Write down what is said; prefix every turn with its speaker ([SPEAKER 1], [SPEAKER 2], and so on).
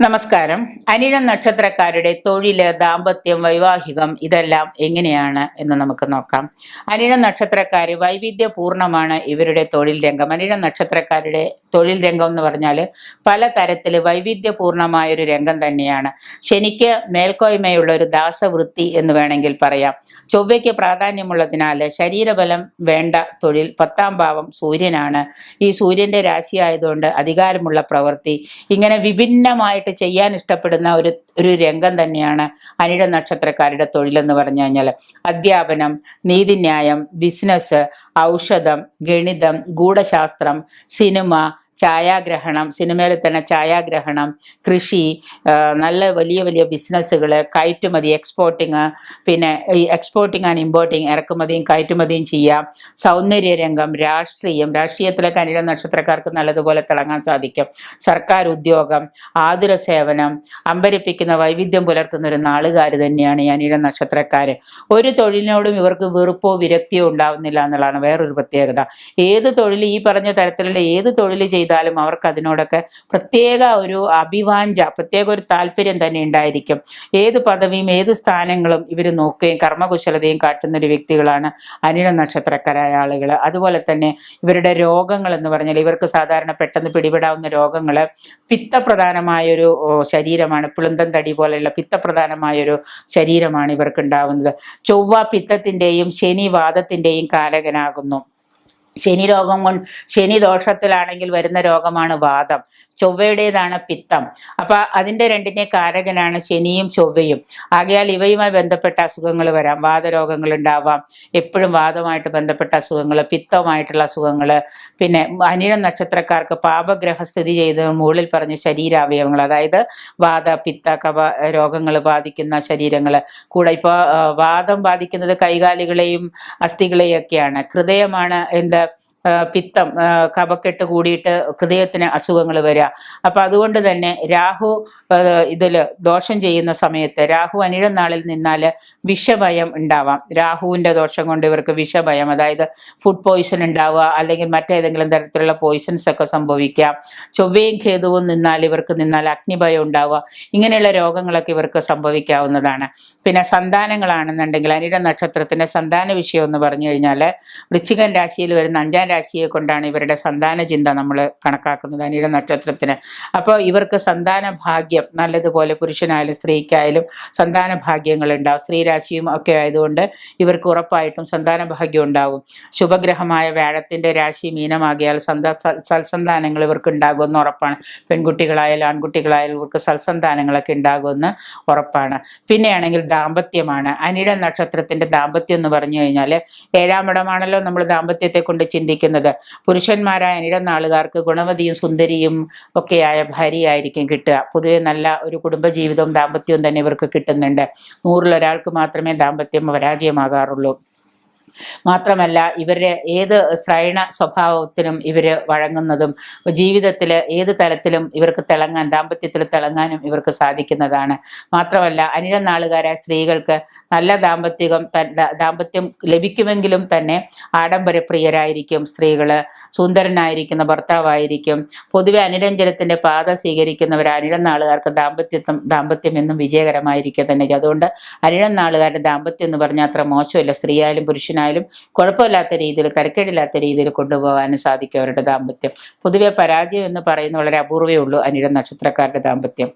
[SPEAKER 1] നമസ്കാരം. അനിഴം നക്ഷത്രക്കാരുടെ തൊഴിൽ ദാമ്പത്യം വൈവാഹികം ഇതെല്ലാം എങ്ങനെയാണ് എന്ന് നമുക്ക് നോക്കാം. അനിഴം വൈവിധ്യ വൈവിധ്യപൂർണമാണ് ഇവരുടെ തൊഴിൽ രംഗം. അനിഴം നക്ഷത്രക്കാരുടെ തൊഴിൽ രംഗം എന്ന് പറഞ്ഞാൽ പല തരത്തിൽ വൈവിധ്യപൂർണമായ ഒരു രംഗം തന്നെയാണ്. ശനിക്ക് മേൽക്കോയ്മയുള്ള ഒരു ദാസവൃത്തി എന്ന് വേണമെങ്കിൽ പറയാം. ചൊവ്വയ്ക്ക് പ്രാധാന്യമുള്ളതിനാൽ ശരീരബലം വേണ്ട തൊഴിൽ പത്താം ഭാവം സൂര്യനാണ്. ഈ സൂര്യന്റെ രാശി ആയതുകൊണ്ട് അധികാരമുള്ള പ്രവൃത്തി. ഇങ്ങനെ വിഭിന്നമായിട്ട് ചെയ്യാൻ ഇഷ്ടപ്പെടുന്ന ഒരു ഒരു രംഗം തന്നെയാണ് അനിഴ നക്ഷത്രക്കാരുടെ തൊഴിലെന്ന് പറഞ്ഞു കഴിഞ്ഞാൽ അധ്യാപനം നീതിന്യായം ബിസിനസ് ഔഷധം ഗണിതം ഗൂഢശാസ്ത്രം സിനിമ ഛായാഗ്രഹണം സിനിമയിൽ തന്നെ ഛായാഗ്രഹണം കൃഷി നല്ല വലിയ വലിയ ബിസിനസ്സുകൾ കയറ്റുമതി എക്സ്പോർട്ടിങ് പിന്നെ ഈ എക്സ്പോർട്ടിങ് ആൻഡ് ഇമ്പോർട്ടിങ് ഇറക്കുമതിയും കയറ്റുമതിയും ചെയ്യാം സൗന്ദര്യരംഗം രാഷ്ട്രീയം രാഷ്ട്രീയത്തിലെ കനിട നക്ഷത്രക്കാർക്ക് നല്ലതുപോലെ തിളങ്ങാൻ സാധിക്കും. സർക്കാർ ഉദ്യോഗം ആതുര സേവനം അമ്പരിപ്പിക്കുന്ന വൈവിധ്യം പുലർത്തുന്ന ഒരു നാളുകാർ തന്നെയാണ് ഈ അനിഴ നക്ഷത്രക്കാർ ഒരു തൊഴിലിനോടും ഇവർക്ക് വെറുപ്പോ വിരക്തിയോ ഉണ്ടാവുന്നില്ല എന്നുള്ളതാണ് വേറൊരു പ്രത്യേകത. ഏത് തൊഴിൽ ഈ പറഞ്ഞ തരത്തിലുള്ള ഏത് തൊഴിൽ ചെയ്താലും അവർക്ക് അതിനോടൊക്കെ പ്രത്യേക ഒരു അഭിവാഞ്ച പ്രത്യേക ഒരു താല്പര്യം തന്നെ ഉണ്ടായിരിക്കും. ഏത് പദവിയും ഏത് സ്ഥാനങ്ങളും ഇവർ നോക്കുകയും കർമ്മകുശലതയും കാട്ടുന്ന ഒരു വ്യക്തികളാണ് അനിഴ നക്ഷത്രക്കാരായ ആളുകൾ അതുപോലെ തന്നെ ഇവരുടെ രോഗങ്ങൾ എന്ന് പറഞ്ഞാൽ ഇവർക്ക് സാധാരണ പെട്ടെന്ന് പിടിപെടാവുന്ന രോഗങ്ങൾ പിത്തപ്രധാനമായൊരു ശരീരമാണ്. പുളുന്തം തടി പോലെയുള്ള പിത്തപ്രധാനമായൊരു ശരീരമാണ് ഇവർക്ക് ഉണ്ടാവുന്നത് ചൊവ്വ പിത്തത്തിന്റെയും ശനി വാദത്തിന്റെയും കാലകനാകുന്നു. ശനി രോഗം കൊണ്ട് ശനി ദോഷത്തിലാണെങ്കിൽ വരുന്ന രോഗമാണ് വാദം. ചൊവ്വയുടേതാണ് പിത്തം. അപ്പൊ അതിന്റെ രണ്ടിന്റെ കാരകനാണ് ശനിയും ചൊവ്വയും. ആകയാൽ ഇവയുമായി ബന്ധപ്പെട്ട അസുഖങ്ങൾ വരാം. വാദരോഗങ്ങൾ ഉണ്ടാവാം. എപ്പോഴും വാദമായിട്ട് ബന്ധപ്പെട്ട അസുഖങ്ങൾ പിത്തവുമായിട്ടുള്ള അസുഖങ്ങൾ പിന്നെ അനിഴ നക്ഷത്രക്കാർക്ക് പാപഗ്രഹ സ്ഥിതി ചെയ്ത് മുകളിൽ പറഞ്ഞ ശരീരാവയവങ്ങൾ അതായത് വാദ പിത്ത കവ രോഗങ്ങൾ ബാധിക്കുന്ന ശരീരങ്ങൾ. കൂടെ ഇപ്പോൾ വാദം ബാധിക്കുന്നത് കൈകാലികളെയും അസ്ഥികളെയും ഒക്കെയാണ് ഹൃദയമാണ് എന്ത് പിത്തം കപക്കെട്ട് കൂടിയിട്ട് ഹൃദയത്തിന് അസുഖങ്ങൾ വരിക അപ്പം അതുകൊണ്ട് തന്നെ രാഹു ഇതിൽ ദോഷം ചെയ്യുന്ന സമയത്ത് രാഹു അനിഴം നാളിൽ നിന്നാൽ വിഷഭയം ഉണ്ടാവാം. രാഹുവിന്റെ ദോഷം കൊണ്ട് ഇവർക്ക് വിഷഭയം അതായത് ഫുഡ് പോയിസൺ ഉണ്ടാവുക അല്ലെങ്കിൽ മറ്റേതെങ്കിലും തരത്തിലുള്ള പോയിസൺസ് ഒക്കെ സംഭവിക്കാം. ചൊവ്വയും ഖേതുവും നിന്നാൽ ഇവർക്ക് നിന്നാൽ അഗ്നിഭയം ഉണ്ടാവുക. ഇങ്ങനെയുള്ള രോഗങ്ങളൊക്കെ ഇവർക്ക് സംഭവിക്കാവുന്നതാണ്. പിന്നെ സന്താനങ്ങളാണെന്നുണ്ടെങ്കിൽ അനിഴ നക്ഷത്രത്തിന്റെ സന്താന വിഷയം എന്ന് പറഞ്ഞു കഴിഞ്ഞാൽ വൃശ്ചികൻ രാശിയിൽ വരുന്ന അഞ്ചാം രാശിയെ കൊണ്ടാണ് ഇവരുടെ സന്താന ചിന്ത നമ്മൾ കണക്കാക്കുന്നത് അനിര നക്ഷത്രത്തിന്. അപ്പോൾ ഇവർക്ക് സന്താന ഭാഗ്യം നല്ലതുപോലെ പുരുഷനായാലും സ്ത്രീക്കായാലും സന്താന ഭാഗ്യങ്ങൾ ഉണ്ടാവും സ്ത്രീരാശിയും ഒക്കെ ആയതുകൊണ്ട് ഇവർക്ക് ഉറപ്പായിട്ടും സന്താന ഭാഗ്യം ഉണ്ടാകും ശുഭഗ്രഹമായ വ്യാഴത്തിന്റെ രാശി മീനമാകിയാൽ സന്താ സൽ- സൽസന്താനങ്ങൾ ഇവർക്ക് ഉണ്ടാകുമെന്ന് ഉറപ്പാണ്. പെൺകുട്ടികളായാലും ആൺകുട്ടികളായാലും ഇവർക്ക് സൽസന്താനങ്ങളൊക്കെ ഉണ്ടാകുമെന്ന് ഉറപ്പാണ്. പിന്നെയാണെങ്കിൽ ദാമ്പത്യമാണ്. അനിഴ നക്ഷത്രത്തിന്റെ ദാമ്പത്യം എന്ന് പറഞ്ഞു കഴിഞ്ഞാൽ ഏഴാം ഇടമാണല്ലോ നമ്മൾ ദാമ്പത്യത്തെ കൊണ്ട് ചിന്തിക്കുന്നത് പുരുഷന്മാരായ ഇടനാളുകാർക്ക് നാളുകാർക്ക് ഗുണവതിയും സുന്ദരിയും ഒക്കെയായ ഭാര്യയായിരിക്കും കിട്ടുക. പൊതുവെ നല്ല ഒരു കുടുംബജീവിതവും ദാമ്പത്യവും തന്നെ ഇവർക്ക് കിട്ടുന്നുണ്ട്. നൂറിലൊരാൾക്ക് മാത്രമേ ദാമ്പത്യം പരാജയമാകാറുള്ളൂ. മാത്രമല്ല ഇവരുടെ ഏത് ശ്രൈണ സ്വഭാവത്തിനും ഇവർ വഴങ്ങുന്നതും ജീവിതത്തിൽ ഏത് തരത്തിലും ഇവർക്ക് തിളങ്ങാൻ ദാമ്പത്യത്തിൽ തിളങ്ങാനും ഇവർക്ക് സാധിക്കുന്നതാണ്. മാത്രമല്ല അനിഴ നാളുകാരായ സ്ത്രീകൾക്ക് നല്ല ദാമ്പത്യം ദാമ്പത്യം ലഭിക്കുമെങ്കിലും തന്നെ ആഡംബരപ്രിയരായിരിക്കും സ്ത്രീകൾ സുന്ദരനായിരിക്കുന്ന ഭർത്താവായിരിക്കും. പൊതുവെ അനുരഞ്ജനത്തിന്റെ പാത സ്വീകരിക്കുന്നവർ അനിഴം നാളുകാർക്ക് ദാമ്പത്യത്വം ദാമ്പത്യം എന്നും വിജയകരമായിരിക്കുക തന്നെ അതുകൊണ്ട് അനിഴം നാളുകാരുടെ ദാമ്പത്യം എന്ന് പറഞ്ഞാൽ അത്ര മോശമല്ല. സ്ത്രീയായാലും പുരുഷനായാലും കുഴപ്പമില്ലാത്ത രീതിയിൽ തരക്കേടില്ലാത്ത രീതിയിൽ കൊണ്ടുപോകാനും സാധിക്കും അവരുടെ ദാമ്പത്യം. പൊതുവെ പരാജയം എന്ന് പറയുന്ന വളരെ അപൂർവേ ഉള്ളൂ അനിഴം നക്ഷത്രക്കാരുടെ ദാമ്പത്യം.